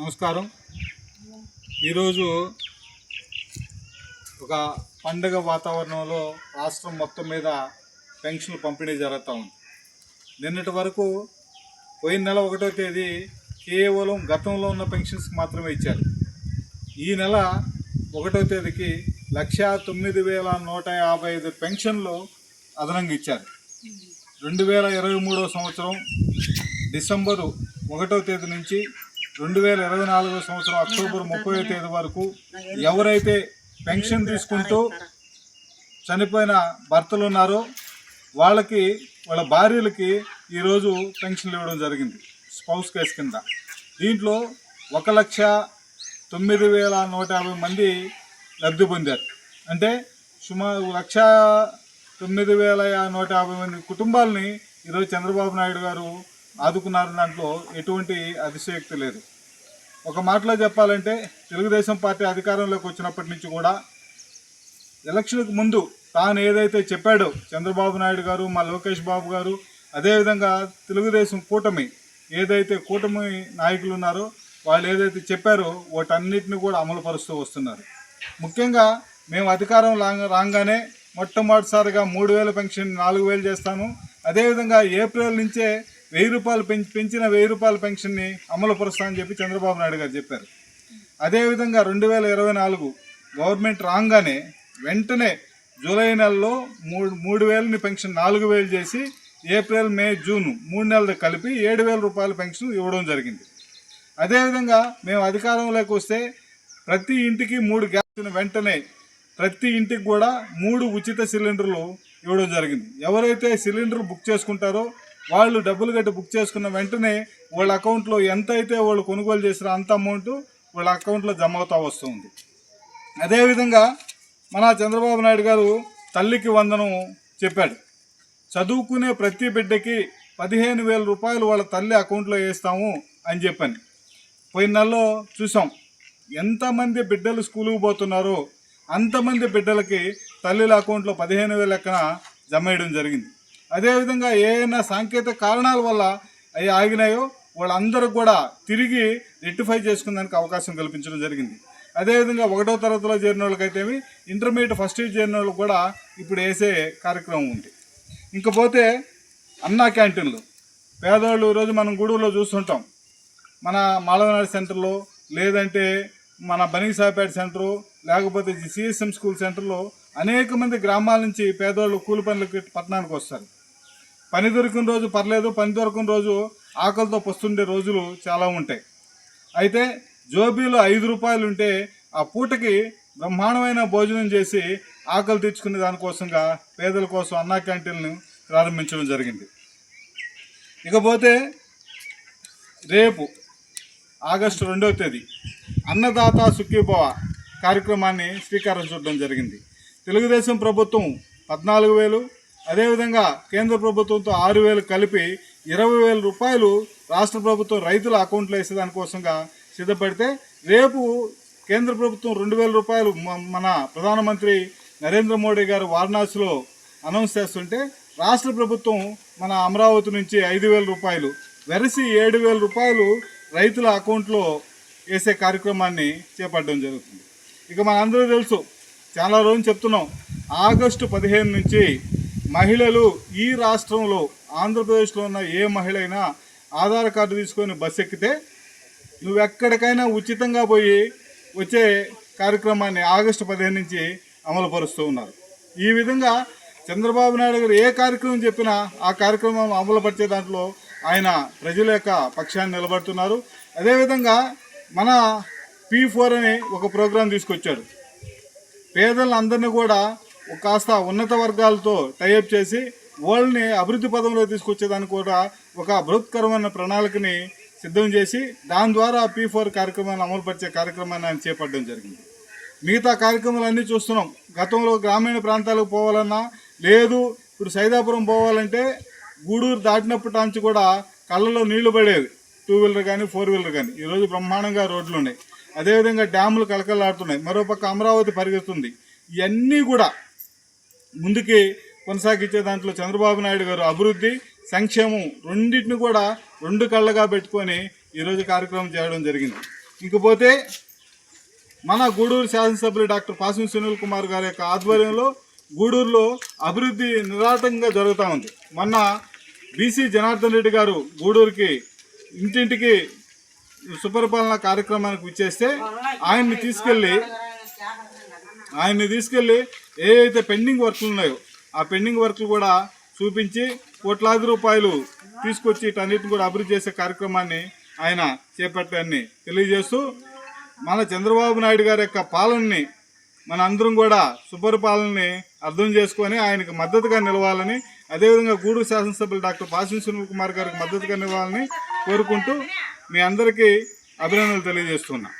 నమస్కారం. ఈరోజు ఒక పండగ వాతావరణంలో రాష్ట్రం మొత్తం మీద పెన్షన్లు పంపిణీ జరుగుతూ ఉంది. నిన్నటి వరకు పోయిన నెల ఒకటో తేదీ కేవలం గతంలో ఉన్న పెన్షన్స్ మాత్రమే ఇచ్చారు. ఈ నెల ఒకటో తేదీకి లక్షా తొమ్మిది వేల నూట యాభై ఐదు పెన్షన్లు అదనంగా ఇచ్చారు. రెండు వేల ఇరవై మూడో సంవత్సరం డిసెంబరు ఒకటో తేదీ నుంచి రెండు వేల ఇరవై నాలుగో సంవత్సరం అక్టోబర్ ముప్పై తేదీ వరకు ఎవరైతే పెన్షన్ తీసుకుంటూ చనిపోయిన భర్తలు ఉన్నారో వాళ్ళకి వాళ్ళ భార్యలకి ఈరోజు పెన్షన్లు ఇవ్వడం జరిగింది స్పౌస్ కేసు కింద. దీంట్లో ఒక లక్ష తొమ్మిది వేల నూట యాభై మంది లబ్ధి పొందారు. అంటే సుమారు లక్ష తొమ్మిది వేల నూట యాభై మంది కుటుంబాలని ఈరోజు చంద్రబాబు నాయుడు గారు ఆదుకున్నారు దాంట్లో ఎటువంటి అతిశయోక్తి లేదు. ఒక మాటలో చెప్పాలంటే తెలుగుదేశం పార్టీ అధికారంలోకి వచ్చినప్పటి నుంచి కూడా ఎలక్షన్కు ముందు తాను ఏదైతే చెప్పాడో చంద్రబాబు నాయుడు గారు మా లోకేష్ బాబు గారు అదేవిధంగా తెలుగుదేశం కూటమి ఏదైతే కూటమి నాయకులు ఉన్నారో వాళ్ళు ఏదైతే చెప్పారో వాటన్నిటిని కూడా అమలు పరుస్తూ వస్తున్నారు. ముఖ్యంగా మేము అధికారం రాగానే మొట్టమొదటిసారిగా మూడు వేల పెన్షన్ నాలుగు వేలు చేస్తాను. అదేవిధంగా ఏప్రిల్ నుంచే వెయ్యి రూపాయలు పెంచిన వెయ్యి రూపాయల పెన్షన్ని అమలు పరుస్తామని చెప్పి చంద్రబాబు నాయుడు గారు చెప్పారు. అదేవిధంగా రెండు వేల ఇరవై నాలుగు గవర్నమెంట్ రాగానే వెంటనే జూలై నెలలో మూడు మూడు వేలని పెన్షన్ నాలుగు వేలు చేసి ఏప్రిల్ మే జూన్ మూడు నెలలు కలిపి ఏడు వేల రూపాయల పెన్షన్ ఇవ్వడం జరిగింది. అదేవిధంగా మేము అధికారంలోకి వస్తే ప్రతి ఇంటికి మూడు గ్యాస్ వెంటనే ప్రతి ఇంటికి కూడా మూడు ఉచిత సిలిండర్లు ఇవ్వడం జరిగింది. ఎవరైతే సిలిండర్ బుక్ చేసుకుంటారో వాళ్ళు డబ్బులు కట్టి బుక్ చేసుకున్న వెంటనే వాళ్ళ అకౌంట్లో ఎంత అయితే వాళ్ళు కొనుగోలు చేసారో అంత అమౌంట్ వాళ్ళ అకౌంట్లో జమ అవుతా వస్తుంది. అదేవిధంగా మన చంద్రబాబు నాయుడు గారు తల్లికి వందనం చెప్పాడు. చదువుకునే ప్రతి బిడ్డకి పదిహేను వేల రూపాయలు వాళ్ళ తల్లి అకౌంట్లో వేస్తాము అని చెప్పాను. పోయిన నెలలో చూసాం ఎంతమంది బిడ్డలు స్కూలుకు పోతున్నారో అంతమంది బిడ్డలకి తల్లిల అకౌంట్లో పదిహేను వేల లెక్కన జమ వేయడం జరిగింది. అదేవిధంగా ఏమైనా సాంకేతిక కారణాల వల్ల అవి ఆగినాయో వాళ్ళందరూ కూడా తిరిగి రెక్టిఫై చేసుకునేందుకు అవకాశం కల్పించడం జరిగింది. అదేవిధంగా ఒకటో తరగతిలో చేరిన వాళ్ళకైతేమి ఇంటర్మీడియట్ ఫస్ట్ ఇయర్ చేరిన వాళ్ళు కూడా ఇప్పుడు వేసే కార్యక్రమం ఉంది. ఇంకపోతే అన్నా క్యాంటీన్లు. పేదవాళ్ళు ఈరోజు మనం గూడూరులో చూస్తుంటాం. మన మాళవనాడు సెంటర్లో లేదంటే మన బనీసాపేట సెంటరు లేకపోతే సిఎస్ఎం స్కూల్ సెంటర్లో అనేక మంది గ్రామాల నుంచి పేదవాళ్ళు కూలి పనులకి పట్టణానికి వస్తారు. పని దొరికిన రోజు పర్లేదు పని దొరికిన రోజు ఆకలితో పస్తుండే రోజులు చాలా ఉంటాయి. అయితే జోబీలో ఐదు రూపాయలు ఉంటే ఆ పూటకి బ్రహ్మాండమైన భోజనం చేసి ఆకలి తీర్చుకునే దానికోసంగా పేదల కోసం అన్నా క్యాంటీన్లను ప్రారంభించడం జరిగింది. ఇకపోతే రేపు ఆగస్టు రెండవ తేదీ అన్నదాత సుఖీభవ కార్యక్రమాన్ని శ్రీకారం చూడడం జరిగింది. తెలుగుదేశం ప్రభుత్వం పద్నాలుగు వేలు అదేవిధంగా కేంద్ర ప్రభుత్వంతో ఆరు వేలు కలిపి ఇరవై వేల రూపాయలు రాష్ట్ర ప్రభుత్వం రైతుల అకౌంట్లో వేసే దానికోసంగా సిద్ధపడితే రేపు కేంద్ర ప్రభుత్వం రెండు వేల రూపాయలు మన ప్రధానమంత్రి నరేంద్ర మోడీ గారు వారణాసిలో అనౌన్స్ చేస్తుంటే రాష్ట్ర ప్రభుత్వం మన అమరావతి నుంచి ఐదు వేల రూపాయలు వెరసి ఏడు వేల రూపాయలు రైతుల అకౌంట్లో వేసే కార్యక్రమాన్ని చేపట్టడం జరుగుతుంది. ఇక మనందరూ తెలుసు చాలా రోజులు చెప్తున్నాం ఆగస్టు పదిహేను నుంచి మహిళలు ఈ రాష్ట్రంలో ఆంధ్రప్రదేశ్లో ఉన్న ఏ మహిళ అయినా ఆధార్ కార్డు తీసుకొని బస్సు ఎక్కితే నువ్వు ఎక్కడికైనా ఉచితంగా పోయి వచ్చే కార్యక్రమాన్ని ఆగస్టు పదిహేను నుంచి అమలు పరుస్తూ ఉన్నారు. ఈ విధంగా చంద్రబాబు నాయుడు గారు ఏ కార్యక్రమం చెప్పినా ఆ కార్యక్రమం అమలు పరిచే దాంట్లో ఆయన ప్రజల యొక్క పక్షాన్ని నిలబడుతున్నారు. అదేవిధంగా మన పీ ఫోర్ అనే ఒక ప్రోగ్రాం తీసుకొచ్చాడు. పేదలందరినీ కూడా కాస్త ఉన్నత వర్గాలతో టైఅప్ చేసి వరల్డ్ని అభివృద్ధి పదంలో తీసుకొచ్చేదానికి కూడా ఒక బృహత్కరమైన ప్రణాళికని సిద్ధం చేసి దాని ద్వారా పీ ఫోర్ కార్యక్రమాన్ని అమలుపరిచే కార్యక్రమాన్ని ఆయన చేపట్టడం జరిగింది. మిగతా కార్యక్రమాలన్నీ చూస్తున్నాం. గతంలో గ్రామీణ ప్రాంతాలకు పోవాలన్నా లేదు ఇప్పుడు సైదాపురం పోవాలంటే గూడూరు దాటినప్పటి నుంచి కూడా కళ్ళలో నీళ్ళు పడేవి. టూ వీలర్ కానీ ఫోర్ వీలర్ కానీ ఈరోజు బ్రహ్మాండంగా రోడ్లు ఉన్నాయి. అదేవిధంగా డ్యాములు కలకలాడుతున్నాయి మరోపక్క అమరావతి పరిగెత్తుంది. ఇవన్నీ కూడా ముందుకి కొనసాగించే దాంట్లో చంద్రబాబు నాయుడు గారు అభివృద్ధి సంక్షేమం రెండింటిని కూడా రెండు కళ్ళగా పెట్టుకొని ఈరోజు కార్యక్రమం చేయడం జరిగింది. ఇంకపోతే మన గూడూరు శాసనసభ్యులు డాక్టర్ పాసం సునీల్ కుమార్ గారి యొక్క ఆధ్వర్యంలో గూడూరులో అభివృద్ధి నిరాటంగా జరుగుతూ ఉంది. మొన్న బీసీ జనార్దన్ రెడ్డి గారు గూడూరుకి ఇంటింటికి సుపరిపాలన కార్యక్రమానికి విచ్చేస్తే ఆయన్ని తీసుకెళ్ళి ఆయన్ని తీసుకెళ్ళి ఏ అయితే పెండింగ్ వర్క్లు ఉన్నాయో ఆ పెండింగ్ వర్క్లు కూడా చూపించి కోట్లాది రూపాయలు తీసుకొచ్చి వీటన్నిటిని కూడా అభివృద్ధి చేసే కార్యక్రమాన్ని ఆయన చేపట్టాన్ని తెలియజేస్తూ మన చంద్రబాబు నాయుడు గారి యొక్క పాలనని మన అందరం కూడా సుపరిపాలనని అర్థం చేసుకొని ఆయనకు మద్దతుగా నిలవాలని అదేవిధంగా గూడూరు శాసనసభ్యులు డాక్టర్ పాసిం సునీల్ కుమార్ గారికి మద్దతుగా నిలవాలని కోరుకుంటూ మీ అందరికీ అభినందనలు తెలియజేస్తున్నా.